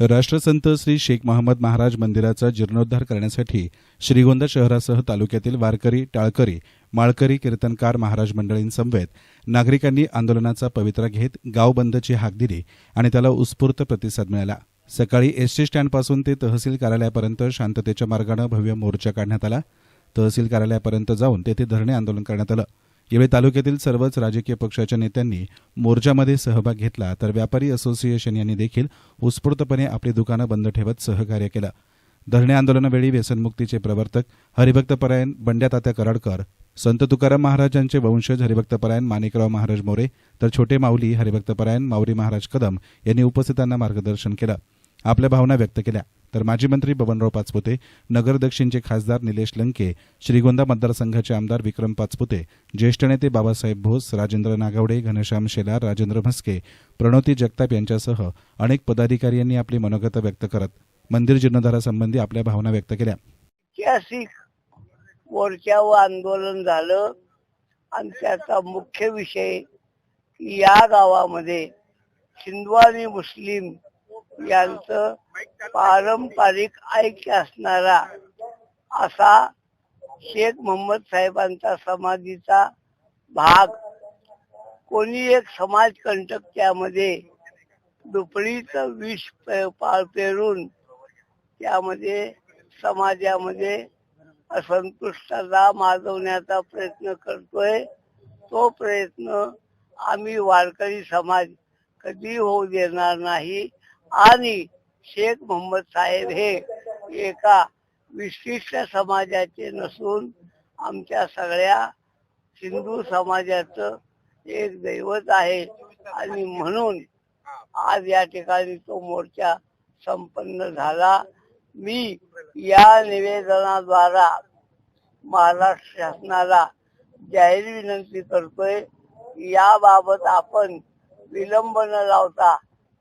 राष्ट्रसंत श्री शेख महम्मद महाराज मंदिराचा जीर्णोद्धार करण्यासाठी श्रीगोंदा शहरासह तालुक्यातील वारकरी टाळकरी माळकरी कीर्तनकार महाराज मंडळींसमवेत नागरिकांनी आंदोलनाचा पवित्रा घेत गाव बंदची हाक दिली आणि त्याला उत्स्फूर्त प्रतिसाद मिळाला. सकाळी एसटी स्टँडपासून ते तहसील कार्यालयापर्यंत शांततेच्या मार्गानं भव्य मोर्चा काढण्यात आला. तहसील कार्यालयापर्यंत जाऊन तेथे धरणे आंदोलन करण्यात आलं. यावेळी तालुक्यातील सर्वच राजकीय पक्षाच्या नेत्यांनी मोर्चामध्ये सहभाग घेतला तर व्यापारी असोसिएशन यांनी देखील उत्स्फूर्तपणे आपली दुकानं बंद ठेवत सहकार्य केलं. धरणे आंदोलनावेळी व्यसनमुक्तीचे प्रवर्तक हरिभक्तपरायण बंड्यातात्या कराडकर संत तुकाराम महाराजांचे वंशज हरिभक्तपरायण माणिकराव महाराज मोरे तर छोटे माऊली हरिभक्तपरायण माऊली महाराज कदम यांनी उपस्थितांना मार्गदर्शन केलं. आपल्या भावना व्यक्त केल्या. तर माजी मंत्री बबनराव पाचपुते नगर दक्षिणचे खासदार निलेश लंके श्रीगोंदा मतदारसंघाचे आमदार विक्रम पाचपुते ज्येष्ठ नेते बाबासाहेब भोस राजेंद्र नागावडे घनश्याम शेलार राजेंद्र म्हस्के प्रणोती जगताप यांच्यासह अनेक पदाधिकारी यांनी आपली मनोगत व्यक्त करत मंदिर जीर्णोद्धारासंबंधी आपल्या भावना व्यक्त केल्या. ऐतिहासिक मोर्चावर आंदोलन झालं आणि त्याचा मुख्य विषय या गावामध्ये सिंधवानी मुस्लिम यांचं पारंपरिक ऐक्य असणारा असा शेख मोहम्मद साहेबांचा समाधीचा भाग. कोणी एक समाज कंटक त्यामध्ये दुपडीचं विष पेरून त्यामध्ये समाजामध्ये असंतुष्टता माजवण्याचा प्रयत्न करतोय तो प्रयत्न आम्ही वारकरी समाज कधी होऊ देणार नाही. आणि शेख मोहम्मद साहेब हे एका विशिष्ट समाजाचे नसून आमच्या सगळ्या हिंदू समाजाचं एक दैवत आहे. आणि म्हणून आज या ठिकाणी तो मोर्चा संपन्न झाला. मी या निवेदनाद्वारा महाराष्ट्र शासनाला जाहीर विनंती करतोय. याबाबत आपण विलंब न लावता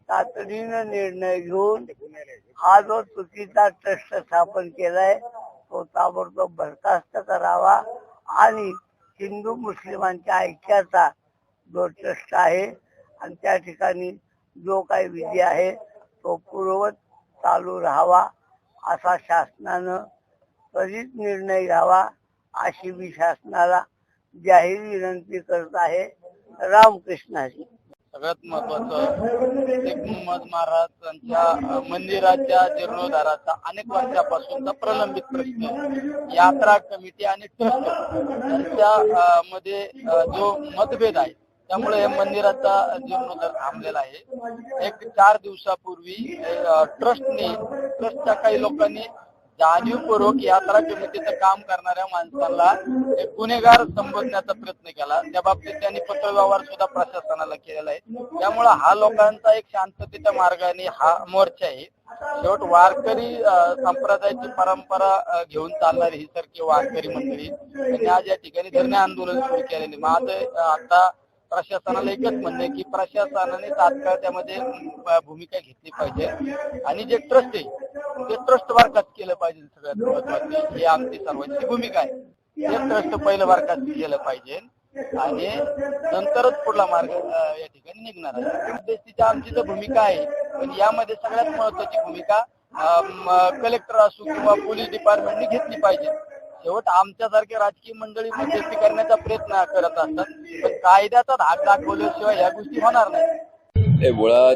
तातडीनं निर्णय घेऊन हा जो चुकीचा ट्रस्ट स्थापन केलाय तो ताबडतोब बरखास्त करावा आणि हिंदू मुस्लिमांच्या ऐक्याचा जो ट्रस्ट आहे आणि त्या ठिकाणी जो काही विधी आहे तो पूर्ववत चालू राहावा असा शासनानं त्वरित निर्णय घ्यावा अशी मी शासनाला जाहीर विनंती करत आहे. रामकृष्णाची सगळ्यात महत्वाचं मोहम्मद महाराजांच्या मंदिराच्या जीर्णोद्धाराचा अनेक वर्षापासूनचा प्रलंबित प्रश्न. यात्रा कमिटी आणि ट्रस्ट. यांच्या मध्ये जो मतभेद आहे त्यामुळे मंदिराचा जीर्णोद्धार थांबलेला आहे. एक चार दिवसापूर्वी ट्रस्टने ट्रस्टच्या काही लोकांनी जाणीवपूर्वक यात्रा कमिटीचं काम करणाऱ्या माणसांना गुन्हेगार संबोधण्याचा प्रयत्न केला. त्या बाबतीत त्यांनी पत्रव्यवहार सुद्धा प्रशासनाला केलेला आहे. त्यामुळे हा लोकांचा एक शांततेच्या मार्गाने हा मोर्चा आहे. शेवट वारकरी संप्रदायाची परंपरा घेऊन चालणारी ही सारखी वारकरी मंडळी त्यांनी आज या ठिकाणी धरणे आंदोलन सुरू केलेले. माझं आता प्रशासनाला एकच म्हणणे की प्रशासनाने तात्काळ त्यामध्ये भूमिका घेतली पाहिजे. आणि जे ट्रस्ट आहे ते ट्रस्ट बरखास्त केलं पाहिजे सगळ्यात महत्वाचं. ही आमची सर्वांची भूमिका आहे. हे ट्रस्ट पहिलं बरखास्त केलं पाहिजे. आणि नंतरच पुढला मार्ग या ठिकाणी निघणार आहे. तिच्या आमची तर भूमिका आहे पण यामध्ये सगळ्यात महत्वाची भूमिका कलेक्टर असो किंवा पोलीस डिपार्टमेंटने घेतली पाहिजे. शेवट आमच्यासारखे राजकीय मंडळी मध्यस्थी करण्याचा प्रयत्न करत असतात पण कायद्याचा धाक दाखवल्याशिवाय ह्या गोष्टी होणार नाही. मुळात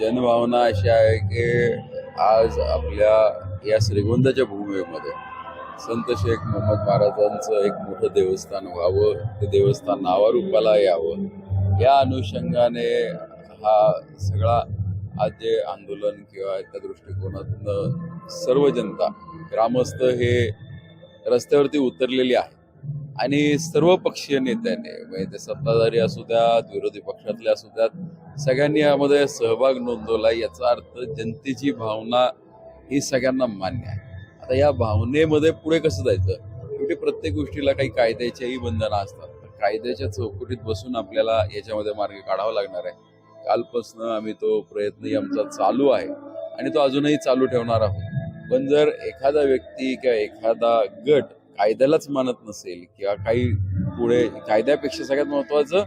जनभावना अशी आहे की आज आपल्या या श्रीगोंदाच्या भूमीमध्ये संत शेख मोहम्मद महाराजांचं एक मोठं देवस्थान व्हावं ते देवस्थान नावारूपाला यावं या अनुषंगाने हा सगळा आज जे आंदोलन किंवा त्या दृष्टिकोनातून सर्व जनता ग्रामस्थ हे रस्त्यावरती उतरलेली आहे आणि सर्व पक्षीय नेत्यांनी म्हणजे ते सत्ताधारी असू द्यात विरोधी पक्षातले असू द्यात सगळ्यांनी यामध्ये सहभाग नोंदवला. याचा अर्थ जनतेची भावना ही सगळ्यांना मान्य आहे. आता या भावनेमध्ये पुढे कसं जायचं? शेवटी प्रत्येक गोष्टीला काही कायद्याच्याही बंधनं असतात. तर कायद्याच्या चौकटीत बसून आपल्याला याच्यामध्ये मार्ग काढावा लागणार आहे. कालपासून आम्ही तो प्रयत्नही आमचा चालू आहे आणि तो अजूनही चालू ठेवणार आहोत. पण जर एखादा व्यक्ती किंवा एखादा गट कायद्यालाच मानत नसेल किंवा काही पुढे कायद्यापेक्षा सगळ्यात महत्वाचं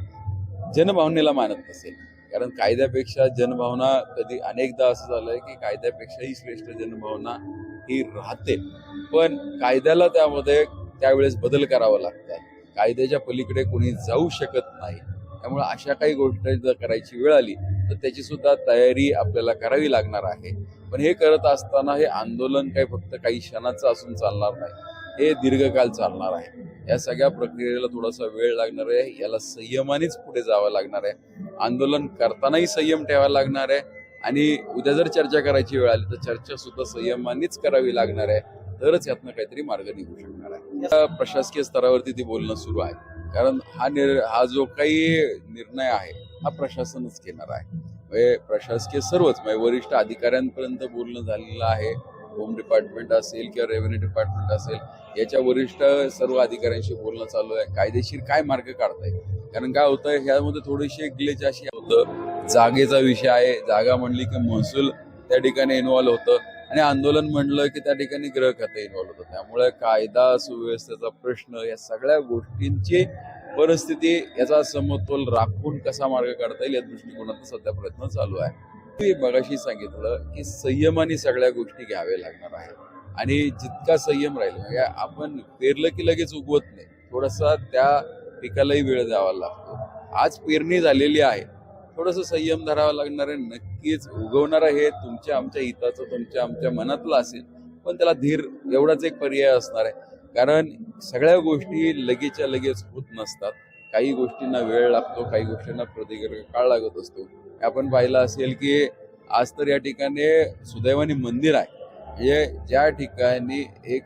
जनभावनेला मानत नसेल. कारण कायद्यापेक्षा जनभावना कधी अनेकदा असं झालंय की कायद्यापेक्षाही श्रेष्ठ जनभावना ही राहते. पण कायद्याला त्यामध्ये त्यावेळेस बदल करावा लागतात. कायद्याच्या पलीकडे कोणी जाऊ शकत नाही. त्यामुळे अशा काही गोष्टी जर करायची वेळ आली तर त्याची सुद्धा तयारी आपल्याला करावी लागणार आहे. पण हे करत असताना हे आंदोलन काही फक्त काही क्षणाचं असून चालणार नाही. हे दीर्घकाल चालणार आहे. या सगळ्या प्रक्रियेला थोडासा वेळ लागणार आहे. याला संयमानेच पुढे जावं लागणार आहे. आंदोलन करतानाही संयम ठेवायला लागणार आहे. आणि उद्या जर चर्चा करायची वेळ आली तर चर्चा सुद्धा संयमानेच करावी लागणार आहे. तरच यातनं काहीतरी मार्ग निघू शकणार आहे. या प्रशासकीय स्तरावरती ती बोलणं सुरू आहे. कारण हा निर हा जो काही निर्णय आहे हा प्रशासनच घेणार आहे. म्हणजे प्रशासकीय सर्वच म्हणजे वरिष्ठ अधिकाऱ्यांपर्यंत बोलणं झालेलं आहे. होम डिपार्टमेंट असेल किंवा रेव्हेन्यू डिपार्टमेंट असेल याच्या वरिष्ठ सर्व अधिकाऱ्यांशी बोलणं चालू आहे. कायदेशीर काय मार्ग काढता येईल कारण काय होतं ह्यामध्ये थोडीशी ग्लेच अशी होतं. जागेचा विषय आहे. जागा म्हणली की महसूल त्या ठिकाणी इन्व्हॉल्व्ह होतं. आणि आंदोलन म्हणलं की त्या ठिकाणी ग्रह खातं इन्व्हॉल्व्ह होतं. त्यामुळे कायदा सुव्यवस्थेचा प्रश्न या सगळ्या गोष्टींची परिस्थिती याचा समतोल राखून कसा मार्ग काढता येईल या दृष्टिकोनातून सध्या प्रयत्न चालू आहे. मी मगाशी सांगितलं की संयमाने सगळ्या गोष्टी घ्याव्या लागणार आहे आणि जितका संयम राहील म्हणजे आपण पेरलं की लगेच उगवत नाही. थोडासा त्या पिकालाही वेळ द्यावा लागतो. आज पेरणी झालेली आहे. थोडस संयम धरावा लागणार आहे. नक्कीच उगवणार हे तुमच्या आमच्या हिताचं तुमच्या आमच्या मनातलं असेल पण त्याला धीर एवढाच एक पर्याय असणार आहे. कारण सगळ्या गोष्टी लगेचच्या लगेच होत नसतात. काही गोष्टींना वेळ लागतो काही गोष्टींना प्रतीकार काळ लागत असतो. आपण पाहिलं असेल की आज तर या ठिकाणी सुदैवानी मंदिर आहे. हे ज्या ठिकाणी एक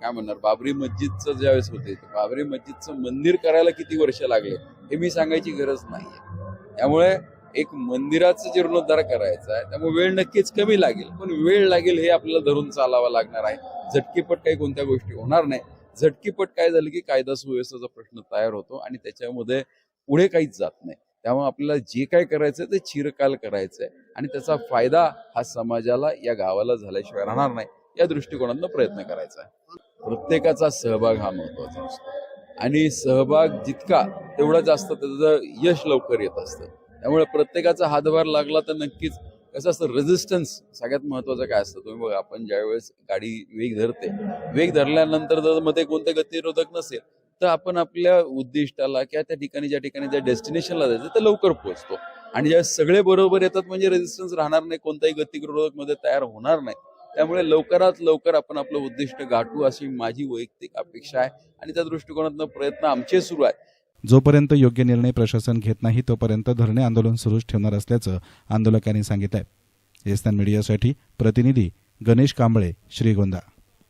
काय म्हणणार बाबरी मस्जिदचं ज्यावेळेस होते बाबरी मस्जिदचं मंदिर करायला किती वर्ष लागले हे मी सांगायची गरज नाहीये त्यामुळे एक मंदिराचा जीर्णोद्धार करायचा आहे त्यामुळे वेळ नक्कीच कमी लागेल पण वेळ लागेल हे आपल्याला धरून चालावं लागणार आहे. झटकीपट काही कोणत्या गोष्टी होणार नाही. झटकीपट काय झालं की कायदा सुव्यवस्थेचा प्रश्न तयार होतो आणि त्याच्यामध्ये पुढे काहीच जात नाही. त्यामुळे आपल्याला जे काय करायचं ते चिरकाल करायचं आहे आणि त्याचा फायदा हा समाजाला या गावाला झाल्याशिवाय राहणार नाही. या दृष्टिकोनातून प्रयत्न करायचा आहे. प्रत्येकाचा सहभाग हा महत्त्वाचा असतो. आणि सहभाग जितका तेवढा जास्त त्याचं यश लवकर येत असतं. त्यामुळे प्रत्येकाचा हातभार लागला तर नक्कीच कसं असतं रेझिस्टन्स सगळ्यात महत्वाचं काय असतं? तुम्ही बघा आपण ज्यावेळेस गाडी वेग धरते वेग धरल्यानंतर जर मध्ये कोणते गतिरोधक नसेल तर आपण आपल्या उद्दिष्टाला किंवा त्या ठिकाणी ज्या ठिकाणी ज्या डेस्टिनेशनला जायचं तर लवकर पोहोचतो. आणि ज्या सगळे बरोबर येतात म्हणजे रेझिस्टन्स राहणार नाही कोणताही गतिरोधकमध्ये तयार होणार नाही. त्यामुळे लवकरात लवकर आपण आपलं उद्दिष्ट गाठू अशी माझी वैयक्तिक अपेक्षा आहे. आणि त्या दृष्टिकोनातून प्रयत्न आमचे सुरू आहेत. जोपर्यंत योग्य निर्णय प्रशासन घेत नाही तोपर्यंत धरणे आंदोलन सुरूच ठेवणार असल्याचं आंदोलकांनी सांगितलं आहे एस्तान मीडियासाठी प्रतिनिधी गणेश कांबळे श्रीगोंदा.